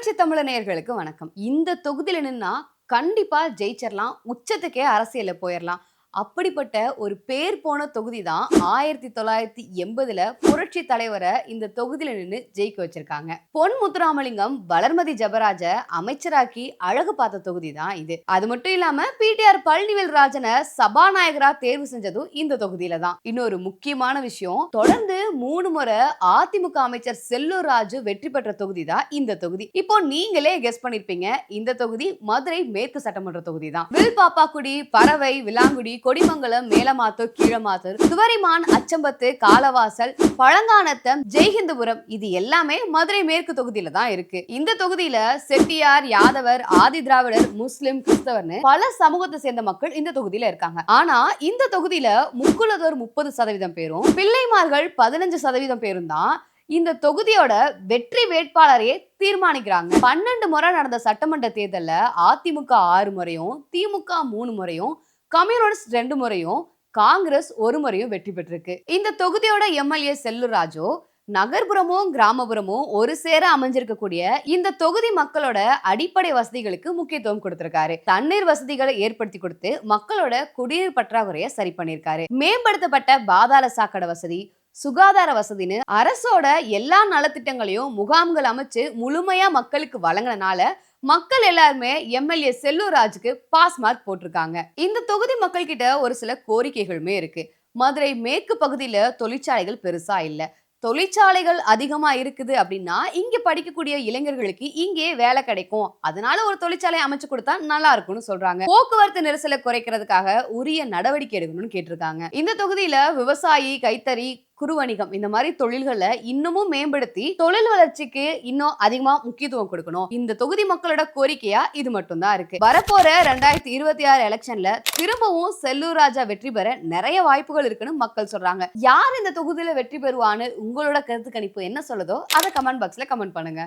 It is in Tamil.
புரட்சி தமிழ நேயர்களுக்கு வணக்கம். இந்த தொகுதியில் நின்னா கண்டிப்பா ஜெயிச்சிடலாம் உச்சத்துக்கே அரசியல்ல போயிடலாம் அப்படிப்பட்ட ஒரு பேர் போன தொகுதி தான் ஆயிரத்தி தொள்ளாயிரத்தி எண்பதுல புரட்சி தலைவரை இந்த தொகுதியில நின்று ஜெயிக்க வச்சிருக்காங்க. பொன் முத்துராமலிங்கம் வளர்மதி ஜபராஜ அமைச்சராக்கி அழகு பார்த்த தொகுதி தான் இது. அது மட்டும் இல்லாம பிடிஆர் பழனிவேல் ராஜனை சபாநாயகரா தேர்வு செஞ்சதும் இந்த தொகுதியில தான். இன்னொரு முக்கியமான விஷயம் தொடர்ந்து மூணு முறை அதிமுக அமைச்சர் செல்லூர் ராஜு வெற்றி பெற்ற தொகுதி தான் இந்த தொகுதி. இப்போ நீங்களே கெஸ் பண்ணிருப்பீங்க இந்த தொகுதி மதுரை மேற்கு சட்டமன்ற தொகுதி தான் வில் பாப்பாக்குடி பறவை விலாங்குடி கொடிமங்கலம் மேலமாத்தூர் கீழமாத்தூர் துவரிமான் அச்சம்பத்து காலவாசல் பழங்கானத்தம் ஜெய்ஹிந்தபுரம் இது எல்லாமே மதுரை மேற்கு தொகுதியில தான் இருக்கு. இந்த தொகுதியில செட்டியார் யாதவர் ஆதி திராவிடர் முஸ்லிம் கிறிஸ்தவர்னு பல சமூகத்தை சேர்ந்த மக்கள் இந்த தொகுதியில இருக்காங்க. ஆனா இந்த தொகுதியில முக்குலதோர் முப்பது சதவீதம் பேரும் பிள்ளைமார்கள் பதினஞ்சு சதவீதம் பேரும் தான் இந்த தொகுதியோட வெற்றி வேட்பாளரையே தீர்மானிக்கிறாங்க. பன்னெண்டு முறை நடந்த சட்டமன்ற தேர்தலில் அதிமுக ஆறு முறையும் திமுக மூணு முறையும் கம்யூனிஸ்ட் ரெண்டு முறையும் காங்கிரஸ் ஒரு முறையும் வெற்றி பெற்றிருக்கு. இந்த தொகுதியோட எம்எல்ஏ செல்லுராஜோ நகர்புறமும் கிராமப்புறமும் ஒரு சேர அமைஞ்சிருக்கக்கூடிய இந்த தொகுதி மக்களோட அடிப்படை வசதிகளுக்கு முக்கியத்துவம் கொடுத்திருக்காரு. தண்ணீர் வசதிகளை ஏற்படுத்தி கொடுத்து மக்களோட குடிநீர் பற்றாக்குறையை சரி பண்ணியிருக்காரு. மேம்படுத்தப்பட்ட பாதாள சாக்கடை வசதி சுகாதார வசதின்னு அரசோட எல்லா நலத்திட்டங்களையும் முகாம்கள் அமைச்சு முழுமையா மக்களுக்கு வழங்கினால மக்கள் எல்லாருமே எம்எல்ஏ செல்லூர் ராஜுக்கு பாஸ் மார்க் போட்டிருக்காங்க. இந்த தொகுதி மக்கள் கிட்ட ஒரு சில கோரிக்கைகளுமே இருக்கு. மதுரை மேற்கு பகுதியில தொழிற்சாலைகள் பெருசா இல்ல. தொழிற்சாலைகள் அதிகமா இருக்குது அப்படின்னா இங்க படிக்கக்கூடிய இளைஞர்களுக்கு இங்கே வேலை கிடைக்கும். அதனால ஒரு தொழிற்சாலை அமைச்சு கொடுத்தா நல்லா இருக்கும்னு சொல்றாங்க. போக்குவரத்து நெரிசலை குறைக்கிறதுக்காக உரிய நடவடிக்கை எடுக்கணும்னு கேட்டிருக்காங்க. இந்த தொகுதியில விவசாயி கைத்தறி குறுவணிகம் இந்த மாதிரி தொழில்களை இன்னமும் மேம்படுத்தி தொழில் வளர்ச்சிக்கு இன்னும் அதிகமா முக்கியத்துவம் கொடுக்கணும். இந்த தொகுதி மக்களோட கோரிக்கையா இது மட்டும்தான் இருக்கு. வரப்போற ரெண்டாயிரத்தி இருபத்தி ஆறு எலெக்ஷன்ல திரும்பவும் செல்லூர் ராஜா வெற்றி பெற நிறைய வாய்ப்புகள் இருக்குன்னு மக்கள் சொல்றாங்க. யார் இந்த தொகுதியில வெற்றி பெறுவான்னு உங்களோட கருத்து கணிப்பு என்ன சொல்லுதோ அதை கமெண்ட் பாக்ஸ்ல கமெண்ட் பண்ணுங்க.